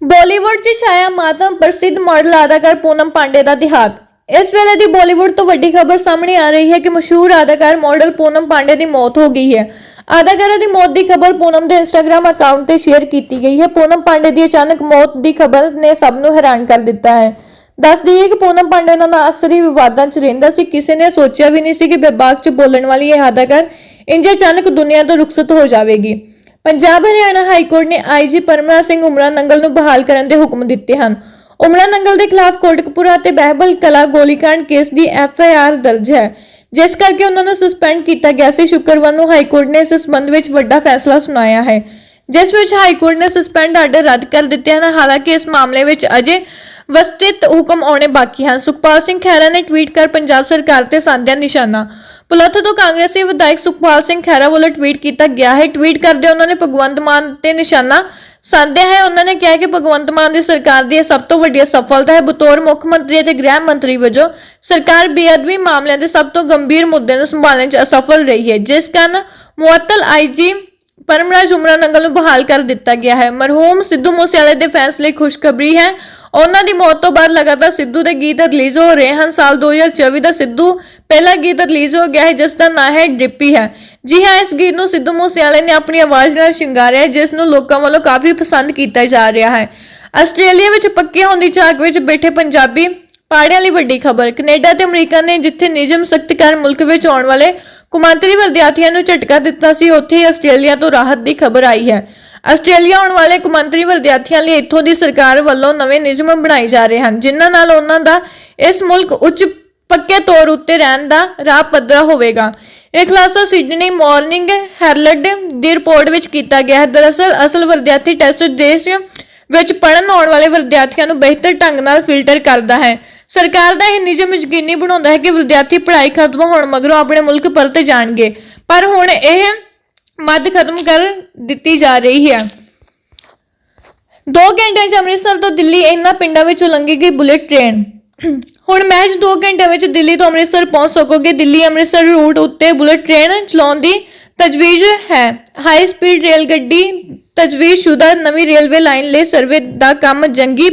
ਬਾਲੀਵੁੱਡ 'ਚ ਛਾਇਆ ਮਾਤਮ ਪ੍ਰਸਿੱਧ ਮਾਡਲ ਅਦਾਕਾਰ ਪੂਨਮ ਪਾਂਡੇ ਦਾ ਦਿਹਾਂਤ। ਇਸ ਵੇਲੇ ਦੀ ਬਾਲੀਵੁੱਡ ਤੋਂ ਵੱਡੀ ਖਬਰ ਸਾਹਮਣੇ ਆ ਰਹੀ ਹੈ ਕਿ ਮਸ਼ਹੂਰ ਅਦਾਕਾਰ ਮਾਡਲ ਪੂਨਮ ਪਾਂਡੇ ਦੀ ਮੌਤ ਹੋ ਗਈ ਹੈ। ਅਦਾਕਾਰਾ ਦੀ ਮੌਤ ਦੀ ਖਬਰ ਪੂਨਮ ਦੇ ਇੰਸਟਾਗ੍ਰam ਅਕਾਊਂਟ ਤੇ ਸ਼ੇਅਰ ਕੀਤੀ ਗਈ ਹੈ। ਪੂਨਮ ਪਾਂਡੇ ਦੀ ਅਚਾਨਕ ਮੌਤ ਦੀ ਖਬਰ ਨੇ ਸਭ ਨੂੰ ਹੈਰਾਨ ਕਰ ਦਿੱਤਾ ਹੈ। ਦੱਸ ਦਈਏ ਕਿ ਪੂਨਮ ਪਾਂਡੇ ਦਾ ਨਾਂ ਅਕਸਰ ਹੀ ਵਿਵਾਦਾਂ 'ਚ ਰਹਿੰਦਾ ਸੀ। ਕਿਸੇ ਨੇ ਸੋਚਿਆ ਵੀ ਨਹੀਂ ਸੀ ਕਿ ਵਿਭਾਗ 'ਚ ਬੋਲਣ ਵਾਲੀ ਇਹ ਅਦਾਕਾਰ ਇੰਜ ਅਚਾਨਕ ਦੁਨੀਆ ਤੋਂ ਰੁਖਸਤ ਹੋ ਜਾਵੇਗੀ। ਪੰਜਾਬ ਹਰਿਆਣਾ ਹਾਈ ਕੋਰਟ ਨੇ ਆਈਜੀ ਪਰਮਰਾ ਸਿੰਘ ਉਮਰਾ ਨੰਗਲ ਨੂੰ ਬਹਾਲ ਕਰਨ ਦੇ ਹੁਕਮ ਦਿੱਤੇ ਹਨ। ਉਮਰਾ ਨੰਗਲ ਦੇ ਖਿਲਾਫ ਕੋਟਕਪੂਰਾ ਅਤੇ ਬਹਿਬਲ ਕਲਾ ਗੋਲੀकांड ਕੇਸ ਦੀ ਐਫਆਈਆਰ ਦਰਜ ਹੈ। ਜਿਸ ਕਰਕੇ ਉਹਨਾਂ ਨੂੰ ਸਸਪੈਂਡ ਕੀਤਾ ਗਿਆ ਸੀ। ਸ਼ੁੱਕਰਵਾਰ ਨੂੰ ਹਾਈ ਕੋਰਟ ਨੇ ਇਸ ਸੰਬੰਧ ਵਿੱਚ ਵੱਡਾ ਫੈਸਲਾ ਸੁਣਾਇਆ ਹੈ। ਜਿਸ ਵਿੱਚ ਹਾਈ ਕੋਰਟ ਨੇ ਸਸਪੈਂਡ ਆਰਡਰ ਰੱਦ ਕਰ ਦਿੱਤੇ ਹਨ। ਹਾਲਾਂਕਿ ਇਸ ਮਾਮਲੇ ਵਿੱਚ ਅਜੇ ਵਿਸਤ੍ਰਿਤ ਹੁਕਮ ਆਉਣੇ ਬਾਕੀ ਹਨ। ਸੁਖਪਾਲ ਸਿੰਘ ਖਹਿਰਾ ਨੇ ਟਵੀਟ ਕਰ ਪੰਜਾਬ ਸਰਕਾਰ ਤੇ ਸਾਧਿਆ ਨਿਸ਼ਾਨਾ ਪੁਲੱਥ ਤੋਂ ਕਾਂਗਰਸੀ ਵਿਧਾਇਕ ਸੁਖਪਾਲ ਸਿੰਘ ਖਹਿਰਾ ਵੱਲੋਂ ਟਵੀਟ ਕੀਤਾ ਗਿਆ ਹੈ। ਟਵੀਟ ਕਰਦੇ ਉਹਨਾਂ ਨੇ ਭਗਵੰਤ ਮਾਨ ਤੇ ਨਿਸ਼ਾਨਾ ਸਾਧਿਆ ਹੈ। ਉਹਨਾਂ ਨੇ ਕਿਹਾ ਕਿ ਭਗਵੰਤ ਮਾਨ ਦੀ ਸਰਕਾਰ ਦੀ ਇਹ ਸਭ ਤੋਂ ਵੱਡੀ ਸਫਲਤਾ ਹੈ। ਬਤੌਰ ਮੁੱਖ ਮੰਤਰੀ ਅਤੇ ਗ੍ਰਹਿ ਮੰਤਰੀ ਵਜੋਂ ਸਰਕਾਰ ਬੇਅਦਬੀ ਮਾਮਲਿਆਂ ਦੇ ਸਭ ਤੋਂ ਗੰਭੀਰ ਮੁੱਦੇ ਨੂੰ ਸੰਭਾਲਣ 'ਚ ਅਸਫਲ ਰਹੀ ਹੈ। ਜਿਸ ਕਾਰਨ ਮੁਅੱਤਲ ਆਈਜੀ ਪਰਮਰਾਜ ਉਮਰਾ ਨੰਗਲ ਨੂੰ ਬਹਾਲ ਕਰ ਦਿੱਤਾ ਗਿਆ ਹੈ। ਮਰਹੂਮ ਸਿੱਧੂ ਮੂਸੇਵਾਲੇ ਦੇ ਫੈਸਲੇ ਖੁਸ਼ਖਬਰੀ ਹੈ। ਉਹਨਾਂ ਦੀ ਮੌਤ ਤੋਂ ਬਾਅਦ ਲਗਾਤਾਰ ਸਿੱਧੂ ਦੇ ਗੀਤ ਰਿਲੀਜ਼ ਹੋ ਰਹੇ ਹਨ। ਸਾਲ 2024 ਦਾ ਸਿੱਧੂ ਪਹਿਲਾ ਗੀਤ ਰਿਲੀਜ਼ ਹੋ ਗਿਆ ਹੈ ਜਿਸ ਦਾ ਨਾਂ ਹੈ ਡ੍ਰਿਪੀ ਹੈ। ਜੀ ਹਾਂ ਇਸ ਗੀਤ ਨੂੰ ਸਿੱਧੂ ਮੂਸੇਵਾਲੇ ਨੇ ਆਪਣੀ ਆਵਾਜ਼ ਨਾਲ ਸ਼ਿੰਗਾਰਿਆ ਹੈ, ਜਿਸ ਨੂੰ ਲੋਕਾਂ ਵੱਲੋਂ ਕਾਫੀ ਪਸੰਦ ਕੀਤਾ ਜਾ ਰਿਹਾ ਹੈ। ਆਸਟ੍ਰੇਲੀਆ ਵਿੱਚ ਪੱਕੇ ਹੋਣ ਦੀ ਝਾਕ ਵਿੱਚ ਬੈਠੇ ਪੰਜਾਬੀ ਪਾੜਿਆਂ ਲਈ ਵੱਡੀ ਖਬਰ। ਕੈਨੇਡਾ ਤੇ ਅਮਰੀਕਾ ਨੇ ਜਿੱਥੇ ਨਿਯਮ ਸਖਤ ਕਰ ਮੁਲਕ ਵਿੱਚ ਆਉਣ ਵਾਲੇ ਕੁਮਾਂਤਰੀ ਵਿਦਿਆਰਥੀਆਂ ਨੂੰ ਝਟਕਾ ਦਿੱਤਾ ਸੀ। ਉੱਥੇ ਹੀ ਆਸਟ੍ਰੇਲੀਆ ਤੋਂ ਰਾਹਤ ਦੀ ਖਬਰ ਆਈ ਹੈ। ਆਸਟ੍ਰੇਲੀਆ ਆਉਣ ਵਾਲੇ ਕੁਮਾਂਤਰੀ ਵਿਦਿਆਰਥੀਆਂ ਲਈ ਇੱਥੋਂ ਦੀ ਸਰਕਾਰ ਵੱਲੋਂ ਨਵੇਂ ਨਿਯਮ ਬਣਾਏ ਜਾ ਰਹੇ ਹਨ, ਜਿਨ੍ਹਾਂ ਨਾਲ ਉਹਨਾਂ ਦਾ ਇਸ ਮੁਲਕ ਉੱਚ ਪੱਕੇ ਤੌਰ ਉੱਤੇ ਰਹਿਣ ਦਾ ਰਾਹ ਪੱਧਰਾ ਹੋਵੇਗਾ। ਇਹ ਖੁਲਾਸਾ ਸਿਡਨੀ ਮਾਰਨਿੰਗ ਹੈਰਲਡ ਦੀ ਰਿਪੋਰਟ ਵਿੱਚ ਕੀਤਾ ਗਿਆ ਹੈ। ਦਰਅਸਲ, ਅਸਲ ਵਿਦਿਆਰਥੀ ਟੈਸਟ ਦੇਸ਼ ਵਿੱਚ ਪੜਨ ਆਉਣ ਵਾਲੇ ਵਿਦਿਆਰਥੀਆਂ ਨੂੰ ਬਿਹਤਰ ਢੰਗ ਨਾਲ ਫਿਲਟਰ ਕਰਦਾ ਹੈ। ਸਰਕਾਰ ਦਾ ਇਹ ਨਿਯਮ ਯਕੀਨੀ ਬਣਾਉਂਦਾ ਹੈ ਕਿ ਵਿਦਿਆਰਥੀ ਪੜ੍ਹਾਈ ਖਤਮ ਹੋਣ ਮਗਰੋਂ ਆਪਣੇ ਮੁਲਕ ਪਰਤ ਜਾਣਗੇ। ਪਰ ਹੁਣ ਇਹ ਮੱਦ ਖਤਮ ਕਰ ਦਿੱਤੀ ਜਾ ਰਹੀ ਹੈ। 2 ਘੰਟਿਆਂ 'ਚ ਅੰਮ੍ਰਿਤਸਰ ਤੋਂ ਦਿੱਲੀ ਇਹਨਾਂ ਪਿੰਡਾਂ ਵਿੱਚੋਂ ਲੰਘੇਗੀ ਬੁਲੇਟ ਟ੍ਰੇਨ। ਹੁਣ ਮਹਿਜ 2 ਘੰਟਿਆਂ ਵਿੱਚ ਦਿੱਲੀ ਤੋਂ ਅੰਮ੍ਰਿਤਸਰ ਪਹੁੰਚ ਸਕੋਗੇ। ਦਿੱਲੀ ਅੰਮ੍ਰਿਤਸਰ ਰੂਟ ਉੱਤੇ ਬੁਲੇਟ ਟ੍ਰੇਨ ਚਲਾਉਣ ਦੀ ਤਜਵੀਜ਼ ਹੈ। ਹਾਈ ਸਪੀਡ ਰੇਲ ਗੱਡੀ ਤਜਵੀਜ਼ ਸ਼ੁਦਾ ਨਵੀਂ ਰੇਲਵੇ ਲਾਈਨ ਲਈ ਸਰਵੇ ਦਾ ਕੰਮ ਜੰਗੀ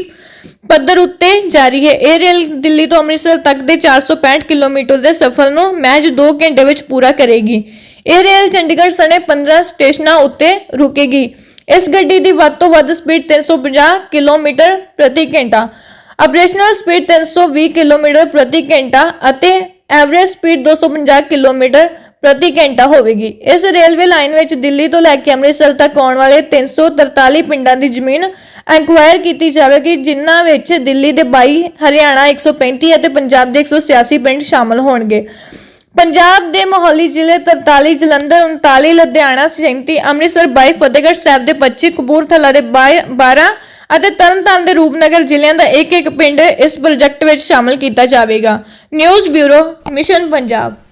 ਪੱਧਰ ਉੱਤੇ ਜਾਰੀ ਹੈ। ਇਹ ਰੇਲ ਦਿੱਲੀ ਤੋਂ ਅੰਮ੍ਰਿਤਸਰ ਤੱਕ ਦੇ 465 ਕਿਲੋਮੀਟਰ ਦੇ ਸਫ਼ਰ ਨੂੰ ਮਹਿਜ 2 ਘੰਟੇ ਵਿੱਚ ਪੂਰਾ ਕਰੇਗੀ। ਇਹ ਰੇਲ ਚੰਡੀਗੜ੍ਹ ਸਣੇ 15 ਸਟੇਸ਼ਨਾਂ ਉੱਤੇ ਰੁਕੇਗੀ। ਇਸ ਗੱਡੀ ਦੀ ਵੱਧ ਤੋਂ ਵੱਧ ਸਪੀਡ 350 ਕਿਲੋਮੀਟਰ ਪ੍ਰਤੀ ਘੰਟਾ, ਆਪਰੇਸ਼ਨਲ ਸਪੀਡ 320 ਕਿਲੋਮੀਟਰ ਪ੍ਰਤੀ ਘੰਟਾ ਅਤੇ ਐਵਰੇਜ ਸਪੀਡ 250 ਕਿਲੋਮੀਟਰ ਪ੍ਰਤੀ ਘੰਟਾ ਹੋਵੇਗੀ। ਇਸ ਰੇਲਵੇ ਲਾਈਨ ਵਿੱਚ ਦਿੱਲੀ ਤੋਂ ਲੈ ਕੇ ਅੰਮ੍ਰਿਤਸਰ ਤੱਕ ਆਉਣ ਵਾਲੇ 343 ਪਿੰਡਾਂ ਦੀ ਜ਼ਮੀਨ ਐਨਕੁਆਇਰ ਕੀਤੀ ਜਾਵੇਗੀ, ਜਿਨ੍ਹਾਂ ਵਿੱਚ ਦਿੱਲੀ ਦੇ 22 ਹਰਿਆਣਾ 135 ਅਤੇ ਪੰਜਾਬ ਦੇ 186 ਪਿੰਡ ਸ਼ਾਮਲ ਹੋਣਗੇ। ਪੰਜਾਬ ਦੇ ਮੋਹਾਲੀ ਜ਼ਿਲ੍ਹੇ 43 ਜਲੰਧਰ 39 ਲੁਧਿਆਣਾ 37 ਅੰਮ੍ਰਿਤਸਰ 22 ਫਤਿਹਗੜ੍ਹ ਸਾਹਿਬ ਦੇ 25 ਕਪੂਰਥਲਾ ਦੇ 12 ਅਤੇ ਤਰਨਤਾਰਨ ਦੇ ਰੂਪਨਗਰ ਜ਼ਿਲ੍ਹਿਆਂ ਦਾ ਇੱਕ ਇੱਕ ਪਿੰਡ ਇਸ ਪ੍ਰੋਜੈਕਟ ਵਿੱਚ ਸ਼ਾਮਲ ਕੀਤਾ ਜਾਵੇਗਾ। News bureau, mission Punjab.